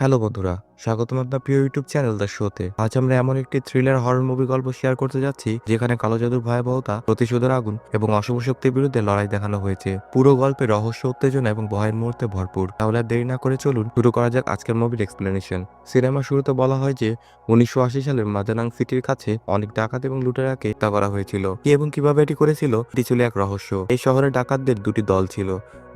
Hello বন্ধুরা, স্বাগতম আপনার প্রিয় ইউটিউব চ্যানেল দ্য শোতে। আজ আমরা এমন একটি থ্রিলার হরর মুভি গল্প শেয়ার করতে যাচ্ছি, যেখানে কালো জাদুর ভয়াবহতা, প্রতিশোধের আগুন এবং অশুভ শক্তির বিরুদ্ধে লড়াই দেখানো হয়েছে। পুরো গল্পে রহস্য, উত্তেজনা এবং ভয়ের মুহূর্তে ভরপুর। তাহলে দেরি না করে চলুন শুরু করা যাক আজকের মুভির এক্সপ্লেনেশন সিনেমা শুরুতে বলা হয় যে, উনিশশো আশি সালের মাদানাং সিটির কাছে অনেক ডাকাত এবং লুটেরাকে হত্যা করা হয়েছিল। কি এবং কীভাবে এটি করেছিল, এটি ছিল এক রহস্য। এই শহরে ডাকাতদের দুটি দল ছিল।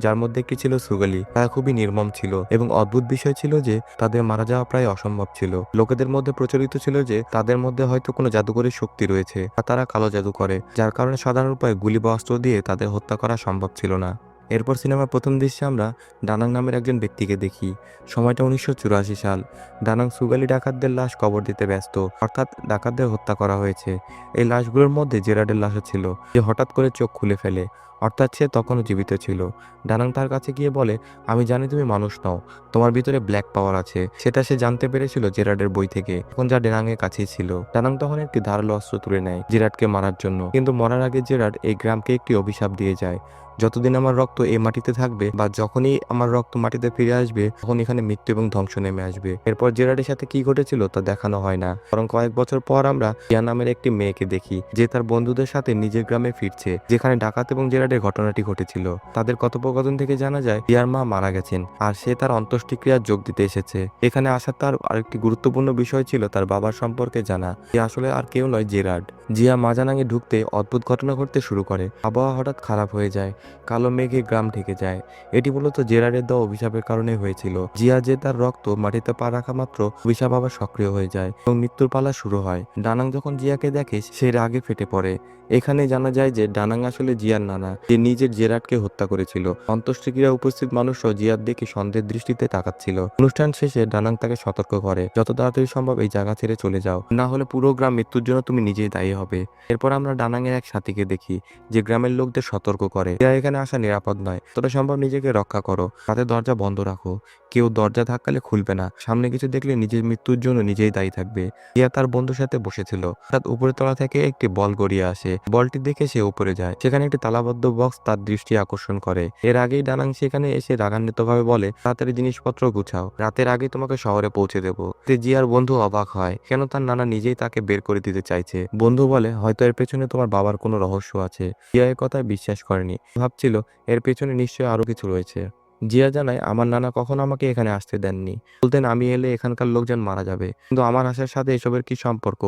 যার মধ্যে একটি ছিল সুগালি তারা খুবই নির্মম ছিল এবং অদ্ভুত বিষয় ছিল যে তাদের মারা যাওয়া প্রায় অসম্ভব ছিল। লোকেদের মধ্যে প্রচলিত ছিল যে তাদের মধ্যে হয়তো কোনো জাদুকরের শক্তি রয়েছে আর তারা কালো জাদু করে, যার কারণে সাধারণ উপায়ে গুলি বা অস্ত্র দিয়ে তাদের হত্যা করা সম্ভব ছিল না। এরপর সিনেমার প্রথম দৃশ্যে আমরা ডানাং নামের একজন ব্যক্তিকে দেখি। সময়টা উনিশশো চুরাশি সাল। ডানাং সুগালি ডাকাতদের লাশ কবর দিতে ব্যস্ত, অর্থাৎ ডাকাতদের হত্যা করা হয়েছে। এই লাশগুলোর মধ্যে জেরাডের লাশও ছিল, যে হঠাৎ করে চোখ খুলে ফেলে। অর্থাৎ সে তখনও জীবিত ছিল। ডানাং তার কাছে গিয়ে বলে, আমি জানি তুমি মানুষ নও, তোমার ভিতরে ব্ল্যাক পাওয়ার আছে। সেটা সে জানতে পেরেছিল জেরাডের বই থেকে, এখন যা ডেনাংয়ের কাছেই ছিল। ডানাং তখন একটি ধারালো অস্ত্র তুলে নেয় জেরাডকে মারার জন্য। কিন্তু মরার আগে জেরাড এই গ্রামকে একটি অভিশাপ দিয়ে যায়। যতদিন আমার রক্ত এই মাটিতে থাকবে বা যখনই আমার রক্ত মাটিতে ফিরে আসবে, তখন এখানে মৃত্যু এবং ধ্বংস নেমে আসবে। এরপর জেরাডের সাথে কি ঘটেছিল তা দেখানো হয় না। বরং কয়েক বছর পর আমরা ইয়া নামের একটি মেয়েকে দেখি, যে তার বন্ধুদের সাথে নিজের গ্রামে ফিরছে, যেখানে ডাকাত এবং জেরাডের ঘটনাটি ঘটেছিল। তাদের কথোপকথন থেকে জানা যায়, ইয়ার মা মারা গেছেন আর সে তার অন্ত্যেষ্টিক্রিয়ার যোগ দিতে এসেছে। এখানে আসার তার আরেকটি গুরুত্বপূর্ণ বিষয় ছিল তার বাবার সম্পর্কে জানা। যে আসলে আর কেউ নয় জেরার্ড। জিয়া মাজানাঙে ঢুকতে অদ্ভুত ঘটনা ঘটতে শুরু করে। আবহাওয়া হঠাৎ খারাপ হয়ে যায়, কালো মেঘে গ্রাম ঢেকে যায়। এটি মূলত জেরারের দেওয়া অভিশাপের কারণে হয়েছিল। জিয়া যে তার রক্ত মাটিতে পা রাখা মাত্র অভিশাপ আবার সক্রিয় হয়ে যায় এবং মৃত্যুর পালা শুরু হয়। ডানাং যখন জিয়াকে দেখে, সে রাগে ফেটে পড়ে। এখানে জানা যায় যে ডানাং আসলে জিয়ার নানা। যে নিজের জেরাটকে হত্যা করেছিল। অন্ত্যেষ্টিক্রিয়া উপস্থিত মানুষও জিয়ার দিকে সন্দেহের দৃষ্টিতে তাকাচ্ছিল। অনুষ্ঠান শেষে ডানাং তাকে সতর্ক করে, যত তাড়াতাড়ি সম্ভব এই জায়গা ছেড়ে চলে যাও। না হলে পুরো গ্রাম মৃত্যুর জন্য তুমি নিজেই দায়ী হবে। এরপর আমরা ডানাং এর এক সাথীকে দেখি, যে গ্রামের লোকদের সতর্ক করে। এখানে আসা নিরাপদ নয়। ততটা সম্ভব নিজেকে রক্ষা করো। তাদের দরজা বন্ধ রাখো। কেউ দরজা ধাক্কালে খুলবে না। সামনে কিছু দেখলে নিজের মৃত্যুর জন্য নিজেই দায়ী থাকবে। জিয়া তার বন্ধুর সাথে বসেছিল। হঠাৎ উপরের তলা থেকে একটি বল গড়িয়ে আসে। বলটি দেখে সে উপরে যায়। সেখানে একটি তালাবদ্ধ বক্স তার দৃষ্টি আকর্ষণ করে। এর আগেই ডানাং সেখানে এসে রাগান্বিতভাবে বলে তাড়াতাড়ি জিনিসপত্র গুছাও। রাতের আগে তোমাকে শহরে পৌঁছে দেবো। জিয়ার বন্ধু অবাক হয়। কেন তার নানা নিজেই তাকে বের করে দিতে চাইছে? বন্ধু বলে, হয়তো এর পেছনে তোমার বাবার কোনো রহস্য আছে। জিয়া এর কথায় বিশ্বাস করেনি। ভাবছিল, এর পেছনে নিশ্চয়ই আরও কিছু রয়েছে। জিয়া জানায়, আমার নানা কখনো আমাকে এখানে আসতে দেননি। বলতেন, আমি এলে এখানকার লোকজন মারা যাবে। কিন্তু আমার আসার সাথে এসবের কি সম্পর্ক?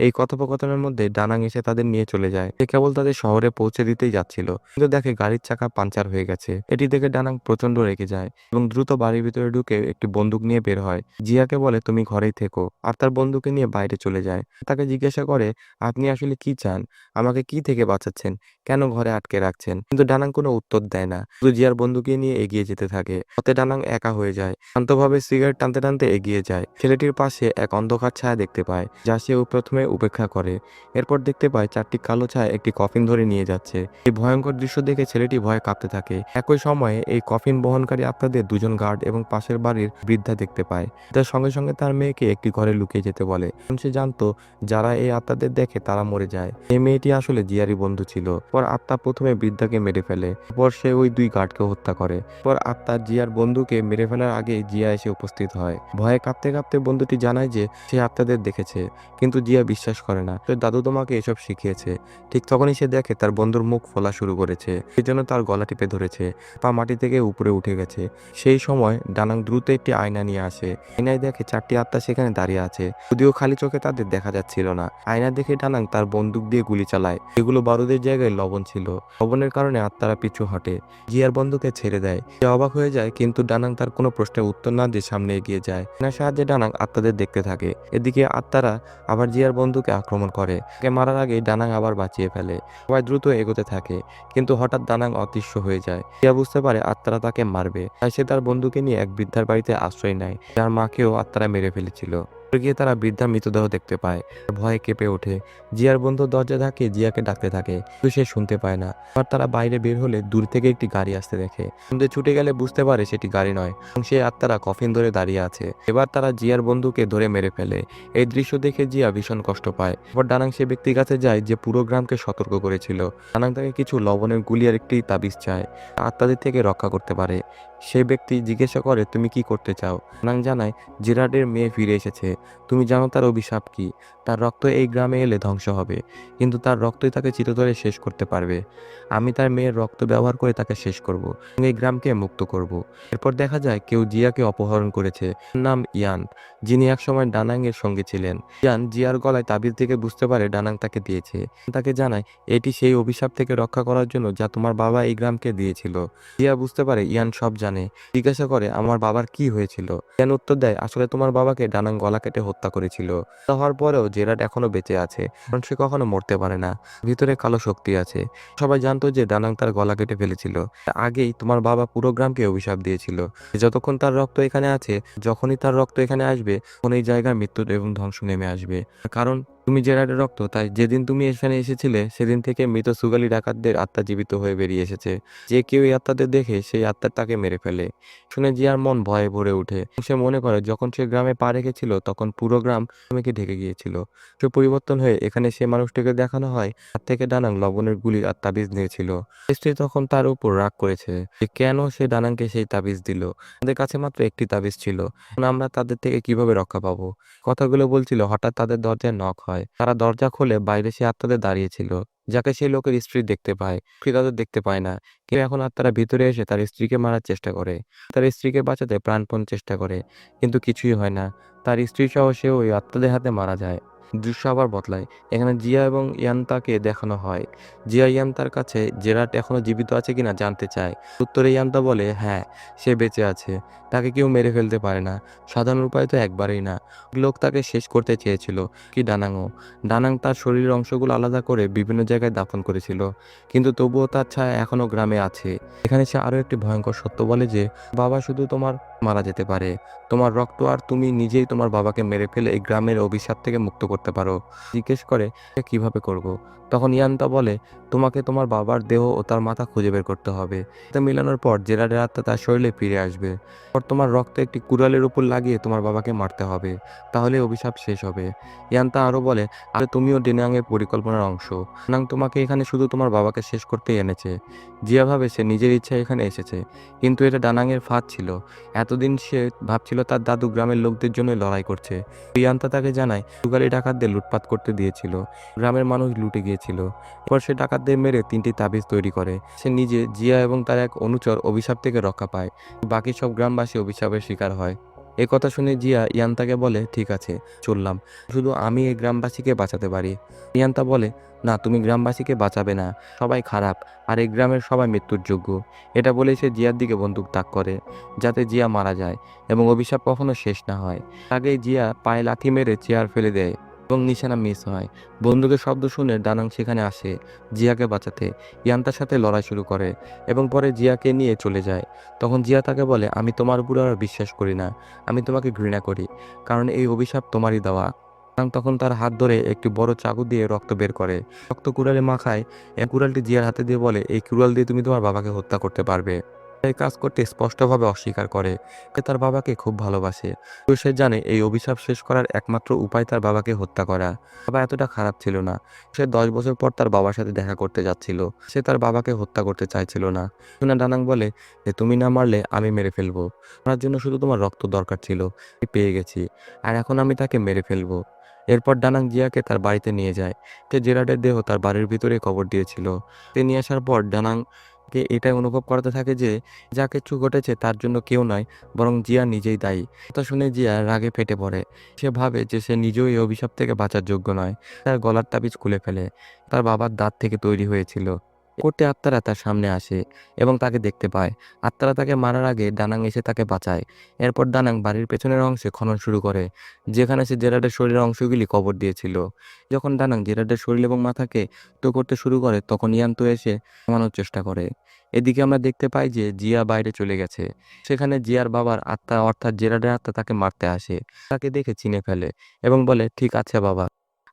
এই কথোপকথনের মধ্যে ডানাং এসে তাদের নিয়ে চলে যায়। সে কেবল তাদের শহরে পৌঁছে দিতেই যাচ্ছিল। কিন্তু দেখে গাড়ির চাকা পাঞ্চার হয়ে গেছে। এটি দেখে ডানাং প্রচণ্ড রেগে যায় এবং দ্রুত বাড়ির ভিতরে ঢুকে একটি বন্দুক নিয়ে বের হয়। জিয়াকে বলে, তুমি ঘরেই থেকো। আর তার বন্দুকে নিয়ে বাইরে চলে যায়। তাকে জিজ্ঞাসা করে, আপনি আসলে কি চান? আমাকে কি থেকে বাঁচাচ্ছেন? কেন ঘরে আটকে রাখছেন? কিন্তু ডানাং কোনো উত্তর দেয় না। শুধু জিয়ার বন্দুকে নিয়ে এগিয়ে যেতে থাকে। ওতে ডানাং একা হয়ে যায়। শান্তভাবে সিগারেট টানতে টানতে এগিয়ে যায়। ছেলেটির পাশে এক অন্ধকার ছায়া দেখতে পায়, যা সে প্রথমে উপেক্ষা করে। এরপর দেখতে পায় চারটি কালো ছায়া একটি কফিন ধরে নিয়ে যাচ্ছে। এই ভয়ঙ্কর দৃশ্য দেখে ছেলেটি ভয়ে কাঁপতে থাকে। একই সময়ে এই কফিন বহনকারী আপনাদের দুজন গার্ড এবং পাশের বাড়ির বৃদ্ধা দেখতে পায়। তার সঙ্গে সঙ্গে তার মেয়েকে একটি ঘরে লুকিয়ে যেতে বলে। সে জানতো, যারা এই আত্মাদের দেখে তারা মরে যায়। এই মেয়েটি আসলে জিয়ারি বন্ধু ছিল। পর আত্মা প্রথমে বৃদ্ধাকে মেরে ফেলে। পর সে ওই দুই গার্ডকে হত্যা করে। পর আত্মা জিয়ার বন্ধুকে মেরে ফেলার আগে জিয়া এসে উপস্থিত হয়। ভয়ে কাঁপতে কাঁপতে বন্ধুটি জানায় যে সে আত্মাদের দেখেছে। কিন্তু জিয়া বিশ্বাস করে না। তোর দাদু তোমাকে এসব শিখিয়েছে। ঠিক তখনই সে দেখে তার বন্ধুর মুখ ফোলা শুরু করেছে। সেই জন্য তার গলা টিপে ধরেছে। পা মাটি থেকে উপরে উঠে গেছে। সেই সময় ডানাং দ্রুত একটি আয়না নিয়ে আসে। আয়নায় দেখে চারটি আত্মা সেখানে দাঁড়িয়ে আছে। যদিও খালি চোখে তাদের দেখা যাচ্ছিল না। আয়না দেখে ডানাং তার বন্দুক দিয়ে গুলি চালায়। এগুলো বারুদের জায়গায় লবণ ছিল। লবণের কারণে আত্মারা পিছু হটে। জিয়ার বন্ধুকে ছেড়ে দেয়। সে অবাক হয়ে যায়, কিন্তু ডানাং তার কোনো প্রশ্নের উত্তর না দিয়ে সামনে এগিয়ে যায়। না সাহায্যে ডানাং আত্মাদের দেখতে থাকে। এদিকে আত্মারা আবার জিয়ার বন্ধুকে আক্রমণ করে। তাকে মারার আগে ডানাং আবার বাঁচিয়ে ফেলে। সবাই দ্রুত এগোতে থাকে, কিন্তু হঠাৎ ডানাং অদৃশ্য হয়ে যায়। টিয়া বুঝতে পারে আত্মারা তাকে মারবে, তাই সে তার বন্ধুকে নিয়ে এক বৃদ্ধার বাড়িতে আশ্রয় নেয়, যার মাকেও আত্মারা মেরে ফেলেছিল। গিয়ে তারা বৃদ্ধার মৃতদেহ দেখতে পায়। ভয়ে কেঁপে ওঠে। জিয়ার বন্ধু দরজা ধাকে জিয়াকে ডাকতে থাকে, কিন্তু সে শুনতে পায় না। আর তারা বাইরে বের হলে দূর থেকে একটি গাড়ি আসতে দেখে। কিন্তু ছুটে গেলে বুঝতে পারে সেটি গাড়ি নয়, এবং সে আত্মারা কফিন ধরে দাঁড়িয়ে আছে। এবার তারা জিয়ার বন্ধুকে ধরে মেরে ফেলে। এই দৃশ্য দেখে জিয়া ভীষণ কষ্ট পায়। এবার ডানাং সে ব্যক্তির কাছে যায় যে পুরো গ্রামকে সতর্ক করেছিল। ডানাং তাকে কিছু লবণের গুলি আর একটি তাবিজ চায়। আত্মাদের থেকে রক্ষা করতে পারে। সেই ব্যক্তি জিজ্ঞাসা করে, তুমি কি করতে চাও? নাং জানায়, জিরাডের মেয়ে ফিরে এসেছে। তুমি জানো তার অভিশাপ কি? তার রক্ত এই গ্রামে এলে ধ্বংস হবে, কিন্তু তার রক্তই তাকে চিরতরে শেষ করতে পারবে। আমি তার মেয়ের রক্ত ব্যবহার করে তাকে শেষ করব এই গ্রামকে মুক্ত করব। এরপর দেখা যায় কেউ জিয়াকে অপহরণ করেছে নাম ইয়ান, যিনি একসময় এর সঙ্গে ছিলেন। ইয়ান জিয়ার গলায় তাবিজ থেকে বুঝতে পারে ডানাং তাকে দিয়েছে। তাকে জানায়, এটি সেই অভিশাপ থেকে রক্ষা করার জন্য যা তোমার বাবা এই গ্রামকে দিয়েছিল। জিয়া বুঝতে পারে ইয়ান সব জানে, জিজ্ঞাসা করে, আমার বাবার কি হয়েছিল? ইয়ান উত্তর দেয়, আসলে তোমার বাবাকে ডানাং গলা কেটে হত্যা করেছিল। তা হওয়ার পরেও জেরাট এখনও বেঁচে আছে, কারণ সে কখনো মরতে পারে না। ভিতরে কালো শক্তি আছে। সবাই জানতো যে ডানাং তার গলা কেটে ফেলেছিল। আগেই তোমার বাবা পুরো গ্রামকে অভিশাপ দিয়েছিল। যতক্ষণ তার রক্ত এখানে আছে, যখনই তার রক্ত এখানে আসবে কোন এই জায়গায় মৃত্যু এবং ধ্বংস নেমে আসবে। কারণ তুমি জেরাডের রক্ত, তাই যেদিন তুমি এখানে এসেছিলে, সেদিন থেকে মৃত সুগালি ডাকাতদের আত্মা জীবিত হয়ে বেরিয়ে এসেছে। যে কেউ এই আত্মাদের দেখে, সেই আত্মা তাকে মেরে ফেলে। শুনে জিয়ার মন ভয়ে ভরে ওঠে। সে মনে করে, যখন সে গ্রামে পা রেখেছিল, তখন পুরো গ্রাম মেকে ঢেকে গিয়েছিল। সে পরিবর্তন হয়ে এখানে সে মানুষটিকে দেখানো হয়, হাত থেকে ডানাং লবণের গুলি আর তাবিজ নিয়েছিল। স্ত্রী তখন তার উপর রাগ করেছে যে কেন সে ডানাংকে সেই তাবিজ দিল? তাদের কাছে মাত্র একটি তাবিজ ছিল। আমরা তাদের থেকে কীভাবে রক্ষা পাবো? কথাগুলো বলছিল, হঠাৎ তাদের দরজায় নক হয়। তারা দরজা খুলে বাইরে সে আত্মাদের দাঁড়িয়েছিল, যাকে সেই লোকের স্ত্রী দেখতে পায়। স্ত্রী দেখতে পায় না। কেউ এখন আত্মারা ভিতরে এসে তার স্ত্রীকে মারার চেষ্টা করে। তার স্ত্রীকে বাঁচাতে প্রাণপণ চেষ্টা করে, কিন্তু কিছুই হয় না। তার স্ত্রী সহ সে ওই আত্মাদের হাতে মারা যায়। দৃশ্য আবার বদলায়। এখানে জিয়া এবং ইয়ান্তাকে দেখানো হয়। জিয়া ইয়ান্তার কাছে জেরাট এখনও জীবিত আছে কিনা জানতে চায়। উত্তরে ইয়ান্তা বলে হ্যাঁ সে বেঁচে আছে। তাকে কেউ মেরে ফেলতে পারে না। সাধারণ উপায় তো একবারেই না। লোক তাকে শেষ করতে চেয়েছিল। কি ডানাংও ডানাং তার শরীরের অংশগুলো আলাদা করে বিভিন্ন জায়গায় দাফন করেছিল। কিন্তু তবুও তার ছায়া এখনও গ্রামে আছে। এখানে সে আরও একটি ভয়ঙ্কর সত্য বলে যে, বাবা, শুধু তোমার মারা যেতে পারে তোমার রক্ত আর তুমি নিজেই তোমার বাবাকে মেরে ফেলে এই গ্রামের অভিশাপ থেকে মুক্ত করতে পারো জিজ্ঞেস করে, "এ কীভাবে করব। তখন ইয়ান্তা বলে তোমাকে তোমার বাবার দেহ ও তার মাথা খুঁজে বের করতে হবে। এটা মিলানোর পর জেরাডের আত্মা তার শরীরে ফিরে আসবে। পর তোমার রক্ত একটি কুড়ালের উপর লাগিয়ে তোমার বাবাকে মারতে হবে। তাহলে অভিশাপ শেষ হবে। ইয়ান্তা আরও বলে, আর তুমিও ডেনাংয়ের পরিকল্পনার অংশ। নাং তোমাকে এখানে শুধু তোমার বাবাকে শেষ করতেই এনেছে। জিয়া ভাবে সে নিজের ইচ্ছায় এখানে এসেছে। কিন্তু এটা ডানাংয়ের ফাঁদ ছিল। এতদিন সে ভাবছিল তার দাদু গ্রামের লোকদের জন্য লড়াই করছে। ইয়ান্তা তাকে জানায় সুগারি ডাকাতদের লুটপাট করতে দিয়েছিল। গ্রামের মানুষ লুটে গিয়েছিল। এরপর সে ডাকাতদের মেরে তিনটি তাবিজ তৈরি করে। সে নিজে জিয়া এবং তার এক অনুচর অভিশাপ থেকে রক্ষা পায়। বাকি সব গ্রামবাসী অভিশাপের শিকার হয়। এ কথা শুনে জিয়া ইয়ান্তাকে বলে, ঠিক আছে, চললাম। শুধু আমি এই গ্রামবাসীকে বাঁচাতে পারি। ইয়ান্তা বলে, না, তুমি গ্রামবাসীকে বাঁচাবে না। সবাই খারাপ, আর এই গ্রামের সবাই মৃত্যুর যোগ্য। এটা বলে সে জিয়ার দিকে বন্দুক তাক করে, যাতে জিয়া মারা যায় এবং অভিশাপ কখনো শেষ না হয়। আগেই জিয়া পায়ে লাথি মেরে চেয়ার ফেলে দেয়। এবং নিশানা মিস হয়। বন্দুকের শব্দ শুনে ডানাং সেখানে আসে, জিয়াকে বাঁচাতে। ইয়ান্তার সাথে লড়াই শুরু করে এবং পরে জিয়াকে নিয়ে চলে যায়। তখন জিয়া তাকে বলে, আমি তোমার উপর আর বিশ্বাস করি না। আমি তোমাকে ঘৃণা করি, কারণ এই অভিশাপ তোমারই দেওয়া। তখন তার হাত ধরে একটি বড় চাকু দিয়ে রক্ত বের করে। রক্ত কুড়ালে মাখায় এই কুড়ালটি জিয়ার হাতে দিয়ে বলে, এই কুড়াল দিয়ে তুমি তোমার বাবাকে হত্যা করতে পারবে। এই কাজ করতে স্পষ্টভাবে অস্বীকার করে সে তার বাবাকে খুব ভালোবাসে। তো সে জানে এই অভিশাপ শেষ করার একমাত্র উপায় তার বাবাকে হত্যা করা। বাবা এতটা খারাপ ছিল না। সে দশ বছর পর তার বাবার সাথে দেখা করতে যাচ্ছিল। সে তার বাবাকে হত্যা করতে চাইছিল না। শুনে ডানাং বলে, যে তুমি না মারলে আমি মেরে ফেলব। মারার জন্য শুধু তোমার রক্ত দরকার ছিল। পেয়ে গেছি। আর এখন আমি তাকে মেরে ফেলব। এরপর ডানাং জিয়াকে তার বাড়িতে নিয়ে যায়। সে জেরাডের দেহ তার বাড়ির ভিতরে কবর দিয়েছিল। সে নিয়ে আসার পর ডানাং কে এটাই অনুভব করাতে থাকে যে যা কিছু ঘটেছে তার জন্য কেউ নয়, বরং জিয়া নিজেই দায়ী। কথা শুনে জিয়া রাগে ফেটে পড়ে। সে ভাবে যে সে নিজেও এই অভিশাপ থেকে বাঁচার যোগ্য নয়। তার গলার তাবিজ খুলে ফেলে। তার বাবার দাঁত থেকে তৈরি হয়েছিল। করতে আত্মারা তার সামনে আসে এবং তাকে দেখতে পায়। আত্মারা তাকে মারার আগে ডানাং এসে তাকে বাঁচায়। এরপর ডানাং বাড়ির পেছনের অংশে খনন শুরু করে, যেখানে সে জেরাডের শরীরের অংশগুলি কবর দিয়েছিল। যখন ডানাং জেরাডের শরীর এবং মাথাকে তো করতে শুরু করে, তখন ইয়ান্ত এসে থামানোর চেষ্টা করে। এদিকে আমরা দেখতে পাই যে জিয়া বাইরে চলে গেছে। সেখানে জিয়ার বাবার আত্মা অর্থাৎ জেরাডের আত্মা তাকে মারতে আসে। তাকে দেখে চিনে ফেলে এবং বলে, ঠিক আছে বাবা,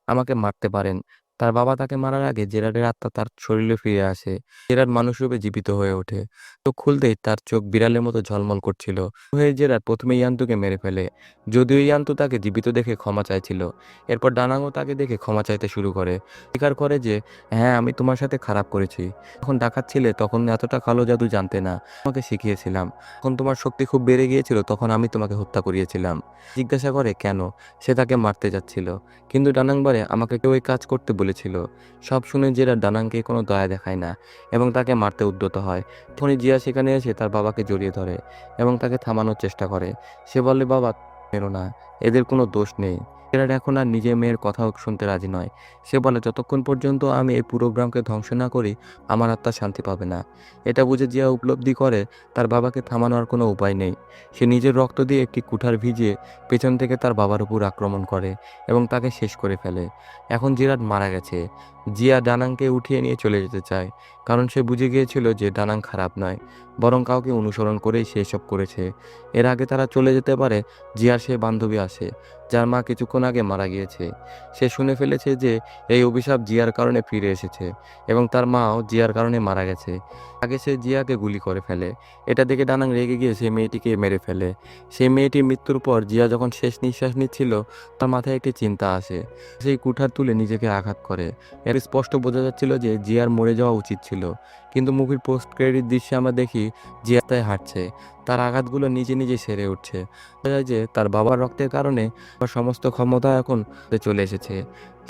আমাকে মারতে পারেন। তার বাবা তাকে মারার আগে জেরার্ডের আত্মা তার শরীরে ফিরে আসে। জেরার্ড মানুষরূপে জীবিত হয়ে ওঠে। চোখ খুলতেই তার চোখ বিড়ালের মতো ঝলমল করছিল। হয়ে জেরার্ড প্রথমে ইয়ান্তুকে মেরে ফেলে। যদিও ইয়ান্তু তাকে জীবিত দেখে ক্ষমা চাইছিল, এরপর ডানাঙ্গও তাকে দেখে ক্ষমা চাইতে শুরু করে। স্বীকার করে যে হ্যাঁ আমি তোমার সাথে খারাপ করেছি। যখন ডাকাত ছিলে তখন এতটা কালো জাদু জানতে না, তোমাকে শিখিয়েছিলাম। যখন তোমার শক্তি খুব বেড়ে গিয়েছিল তখন আমি তোমাকে হত্যা করিয়েছিলাম। জিজ্ঞাসা করে, কেন? সে তাকে মারতে যাচ্ছিল। কিন্তু ডানাং বলে, আমাকে কেউ এই কাজ করতে বলেছিল, সব শুনে জেরার ডানাংকে কোনো দয়া দেখায় না এবং তাকে মারতে উদ্যত হয়। তখনই জিয়া সেখানে এসে তার বাবাকে জড়িয়ে ধরে এবং তাকে থামানোর চেষ্টা করে। সে বলে, বাবা, মেরো না। এদের কোনো দোষ নেই। জেরাড এখন আর নিজের মেয়ের কথাও শুনতে রাজি নয়। সে বলে, যতক্ষণ পর্যন্ত আমি এই পুরো গ্রামকে ধ্বংস না করি, আমার আত্মা শান্তি পাবে না। এটা বুঝে জিয়া উপলব্ধি করে, তার বাবাকে থামানোর কোনো উপায় নেই। সে নিজের রক্ত দিয়ে একটি কুঠার ভিজিয়ে পেছন থেকে তার বাবার উপর আক্রমণ করে এবং তাকে শেষ করে ফেলে। এখন জিরাট মারা গেছে। জিয়া ডানাংকে উঠিয়ে নিয়ে চলে যেতে চায়, কারণ সে বুঝে গিয়েছিল যে ডানাং খারাপ নয়, বরং কাউকে অনুসরণ করেই সে এসব করেছে। এর আগে তারা চলে যেতে পারে জিয়ার সে বান্ধবী আসে যার মা কিছুক্ষণ আগে মারা গিয়েছে। সে শুনে ফেলেছে যে এই অভিশাপ জিয়ার কারণে ফিরে এসেছে এবং তার মাও জিয়ার কারণে মারা গেছে। আগে সে জিয়াকে গুলি করে ফেলে। এটা দেখে ডানাং রেগে গিয়ে সেই মেয়েটিকে মেরে ফেলে। সেই মেয়েটির মৃত্যুর পর জিয়া যখন শেষ নিঃশ্বাস নিচ্ছিল, তার মাথায় একটি চিন্তা আসে। সেই কুঠার তুলে নিজেকে আঘাত করে। এর স্পষ্ট বোঝা যাচ্ছিল যে জিয়ার মরে যাওয়া উচিত ছিল। কিন্তু মুভির পোস্ট ক্রেডিট দৃশ্যে আমরা দেখি জিয়া তাই হাঁটছে। তার আঘাতগুলো নিজে নিজে সেরে উঠছে। বোঝা যায় যে তার বাবার রক্তের কারণে তার সমস্ত ক্ষমতা এখন চলে এসেছে।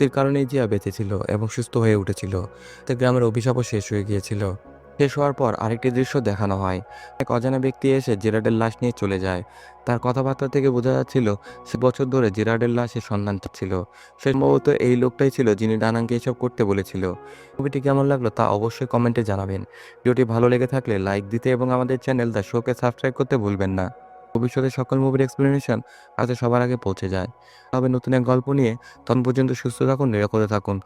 এর কারণেই জিয়া বেঁচে ছিল এবং সুস্থ হয়ে উঠেছিল। তে গ্রামের অভিশাপও শেষ হয়ে গিয়েছিল। শেষ হওয়ার পর আরেকটি দৃশ্য দেখানো হয়। এক অজানা ব্যক্তি এসে জেরার্ডের লাশ নিয়ে চলে যায়। তার কথাবার্তা থেকে বোঝা যাচ্ছিল, সে বছর ধরে জেরার্ডের লাশের সন্ধান ছিল সে সম্ভবত এই লোকটাই ছিল যিনি ডানাংকে এসব করতে বলেছিল। ছবিটি কেমন লাগল তা অবশ্যই কমেন্টে জানাবেন। ভিডিওটি ভালো লেগে থাকলে লাইক দিতে এবং আমাদের চ্যানেল দ্য শোকে সাবস্ক্রাইব করতে ভুলবেন না। ভবিষ্যতে সকল মুভির এক্সপ্লেনেশন আজ সবার আগে পৌঁছে যায়। তবে নতুন এক গল্প নিয়ে তখন পর্যন্ত সুস্থ থাকুন, নিরাপদে থাকুন।